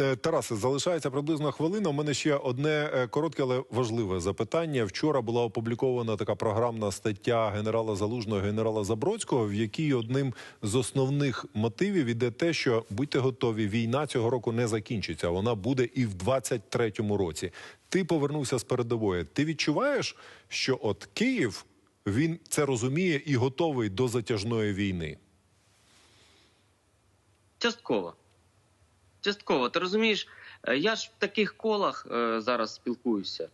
Е, Тарасе, залишається приблизно хвилина. У мене ще одне е, коротке, але важливе запитання. Вчора була опублікована така програмна стаття генерала Залужного, генерала Забродського, в якій одним з основних мотивів іде те, що будьте готові, війна цього року не закінчиться. Вона буде і в 23-му році. Ти повернувся з передової. Ти відчуваєш, що от Київ він це розуміє і готовий до затяжної війни? Частково. Частково. Ти розумієш, е, я ж в таких колах е, зараз спілкуюся.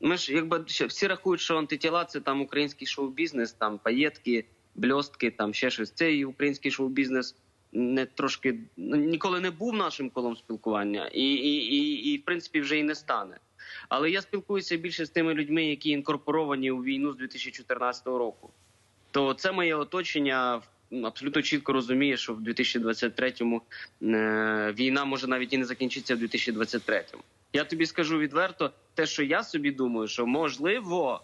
Ми ж якби ще всі рахують, що антитіла це там український шоу-бізнес, там паєтки, бльостки, там ще щось. Цей український шоу-бізнес не трошки ну, ніколи не був нашим колом спілкування, і, і, і, і в принципі вже і не стане. Але я спілкуюся більше з тими людьми, які інкорпоровані у війну з 2014 року. То це моє оточення м, абсолютно чітко розуміє, що в 2023-му е, війна може навіть і не закінчиться в 2023-му. Я тобі скажу відверто, те, що я собі думаю, що можливо,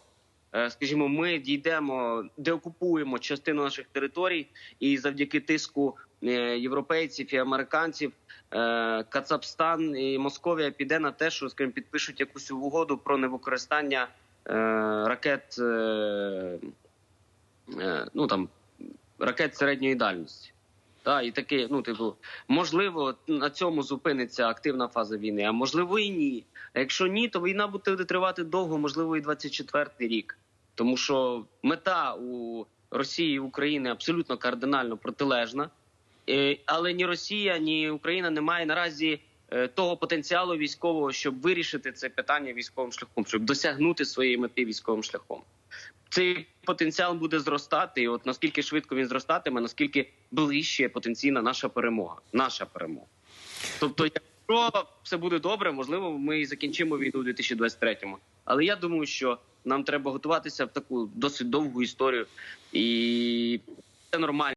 е, скажімо, ми дійдемо, деокупуємо частину наших територій, і завдяки тиску е, європейців і американців Кацапстан і Московія піде на те, що скажімо, підпишуть якусь угоду про невикористання ракет. Ну там ракет середньої дальності. Та, і таке, ну, типу, можливо, на цьому зупиниться активна фаза війни, а можливо і ні. А якщо ні, то війна буде тривати довго, можливо, і 24-й рік. Тому що мета у Росії і України абсолютно кардинально протилежна. Е, Але ні Росія, ні Україна не має наразі е, того потенціалу військового, щоб вирішити це питання військовим шляхом, щоб досягнути своєї мети військовим шляхом цей потенціал буде зростати. І от наскільки швидко він зростатиме, наскільки ближче потенційна наша перемога. Наша перемога. Тобто, якщо все буде добре, можливо, ми і закінчимо війну у 2023-му. Але я думаю, що нам треба готуватися в таку досить довгу історію, і це нормально.